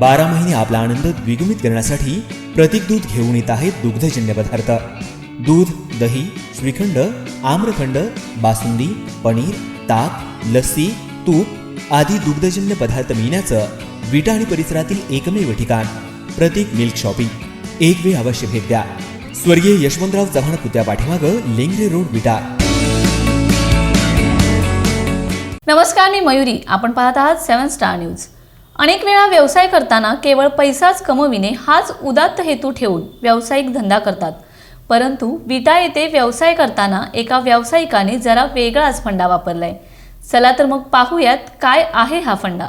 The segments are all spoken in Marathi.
बारा महिने आपला आनंद द्विगुणित करण्यासाठी प्रतीक दूध घेऊन येत आहेत दुग्धजन्य पदार्थ. दूध दही श्रीखंड आम्रखंड बासुंदी पनीर ताक लस्सी तूप आदी दुग्धजन्य पदार्थ मिळण्याचं विटा आणि परिसरातील एकमेव ठिकाण प्रतीक मिल्क शॉपिंग. एक वेळ अवश्य भेट द्या. स्वर्गीय यशवंतराव चव्हाण पुत्या पाठीमागं लेंगरे रोड विटा. नमस्कार मी मयुरी. आपण पाहत आहात सेवन स्टार न्यूज. अनेक वेळा व्यवसाय करताना केवळ पैसाच कमविणे हाच उदात्त हेतू ठेवून व्यावसायिक धंदा करतात. परंतु विटा येथे व्यवसाय करताना एका व्यावसायिकाने जरा वेगळाच फंडा वापरलाय. चला तर मग पाहूयात काय आहे हा फंडा.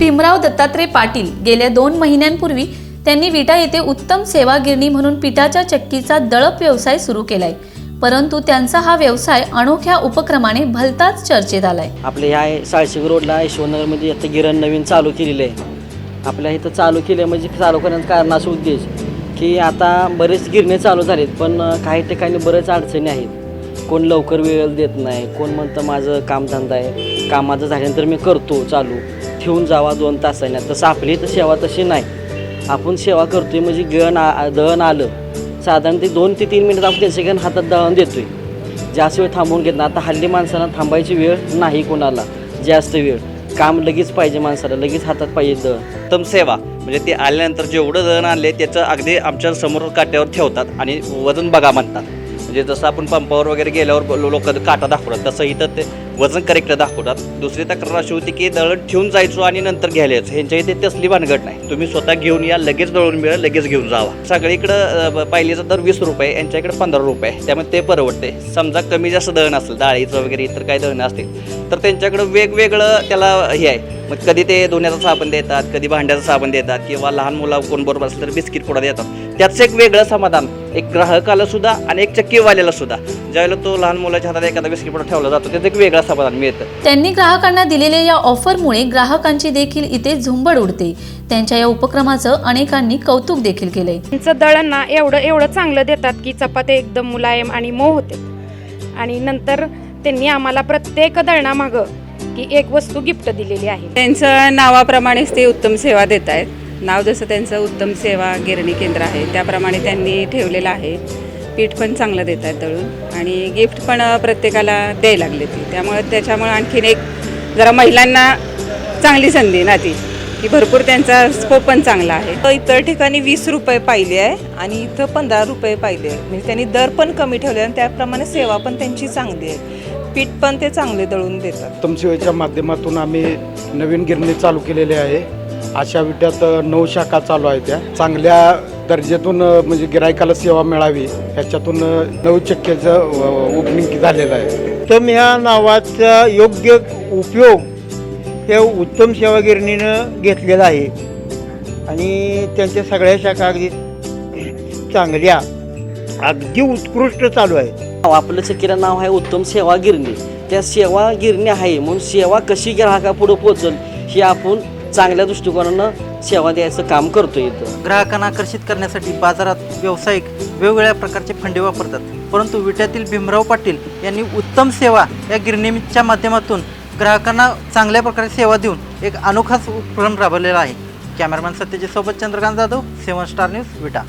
भीमराव दत्तात्रय पाटील गेल्या दोन महिन्यांपूर्वी त्यांनी विटा येथे उत्तम सेवा गिरणी म्हणून पिठाच्या चक्कीचा दळप व्यवसाय सुरू केलाय. परंतु त्यांचा हा व्यवसाय अनोख्या उपक्रमाने भलताच चर्चेत आलाय. आपल्या ह्या साळशिग रोडला यशवंतनगरमध्ये आता गिरण नवीन चालू केलेलं आहे. आपल्या इथं चालू केलं म्हणजे चालू करण्याचं कारण असं उद्देश की आता बरेच गिरणे चालू झालेत पण काही ठिकाणी बरेच अडचणी आहेत. कोण लवकर वेळ देत नाही कोण म्हणतं माझं कामधंदा आहे कामाचं झाल्यानंतर मी करतो चालू. ठेवून जावा दोन तासाने. तसं आपली तर सेवा तशी नाही. आपण सेवा करतो आहे म्हणजे गण आ दहन आलं. साधारण ते दोन ते तीन मिनिटात आपण सेकंड हातात दळण आहे जास्त वेळ थांबवून घेत नाही. आता हल्ली माणसाला थांबायची वेळ नाही कोणाला. जास्त वेळ. काम लगेच पाहिजे माणसाला. लगेच हातात पाहिजे दहन उत्तम सेवा. म्हणजे ते आल्यानंतर जेवढं दहन आणले त्याचं अगदी आमच्यासमोर काट्यावर ठेवतात आणि वजन बघा म्हणतात. म्हणजे जसं आपण पंपावर वगैरे गेल्यावर लोक काटा दाखवतात तसं इथं ते वजन करेक्ट दाखवतात. दुसरी तक्रार अशी होती की दळण ठेवून जायचो आणि नंतर घ्यायला यायचं. ह्यांच्या इथे तसली भानगड नाही. तुम्ही स्वतः घेऊन या लगेच दळून मिळेल लगेच घेऊन जावा. सगळीकडं पाहिलेचा दर वीस रुपये यांच्याकडे पंधरा रुपये. त्यामुळे ते परवडते. समजा कमी जास्त दळण असेल डाळीचं वगैरे इतर काही दळणं असतील तर त्यांच्याकडं वेगवेगळं त्याला हे आहे. मग कधी ते धुण्याचा साबण देतात कधी भांड्याचा साबण देतात किंवा लहान मुला कोण बरोबर असेल तर बिस्किट पुडा देतात. त्याचं एक वेगळं समाधान एक ग्राहकाला सुद्धा आणि एक चक्कीवाल्याला सुद्धा. ज्यावेळेला तो लहान मुलाच्या हातात एखादा बिस्किट पुडा ठेवला जातो त्याचं एक वेगळं समाधान मिळतं. त्यांनी ग्राहकांना दिलेल्या या ऑफरमुळे ग्राहकांची देखील इथे झुंबड उडते. त्यांच्या या उपक्रमाचं अनेकांनी कौतुक देखील केलंय. त्यांचं दळण ना एवढं एवढं चांगलं देतात की चपात्या एकदम मुलायम आणि मऊ होते. आणि नंतर त्यांनी आम्हाला प्रत्येक दळणामागं की एक वस्तू गिफ्ट दिलेली आहे. त्यांचं नावाप्रमाणेच ते उत्तम सेवा देत आहेत नाव जसं त्यांचं उत्तम सेवा गिरणी केंद्र आहे त्याप्रमाणे त्यांनी ठेवलेलं आहे. पीठ पण चांगलं देत आहेत दळून. आणि गिफ्ट पण प्रत्येकाला द्यायला लागले ती. त्यामुळे त्याच्यामुळे आणखीन एक जरा महिलांना चांगली संधी ना ती की भरपूर त्यांचा स्कोप पण चांगला आहे. तर इतर ठिकाणी वीस रुपये पाहिली आहे आणि इथं पंधरा रुपये पाहिली आहे. म्हणजे त्यांनी दर पण कमी ठेवले आणि त्याप्रमाणे सेवा पण त्यांची चांगली आहे. पीठ पण ते चांगले दळून देतात. उत्तम सेवेच्या माध्यमातून आम्ही नवीन गिरणी चालू केलेली आहे. अशा विट्यात नऊ शाखा चालू आहेत त्या. चांगल्या दर्जातून म्हणजे गिरायकाला सेवा मिळावी ह्याच्यातून नऊ चक्क्याचं ओपनिंग झालेलं आहे. उत्तम ह्या नावाचा योग्य उपयोग हे उत्तम सेवा गिरणीनं घेतलेला आहे. आणि त्यांच्या सगळ्या शाखा अगदी चांगल्या अगदी उत्कृष्ट चालू आहेत. आपलं चक्कीला नाव आहे उत्तम सेवा गिरणी त्या सेवा गिरणी आहे म्हणून सेवा कशी ग्राहकापुढं पोहोचल हे आपण चांगल्या दृष्टिकोनानं सेवा द्यायचं काम करतो इथं. ग्राहकांना आकर्षित करण्यासाठी बाजारात व्यावसायिक वेगवेगळ्या प्रकारचे फंडे वापरतात. परंतु विट्यातील भीमराव पाटील यांनी उत्तम सेवा या गिरणीच्या माध्यमातून ग्राहकांना चांगल्या प्रकारे सेवा देऊन एक अनोखाच उपक्रम राबवलेला आहे. कॅमेरामॅन सत्यजित सोबत Chandrakant Jadhav seven Star News Vita.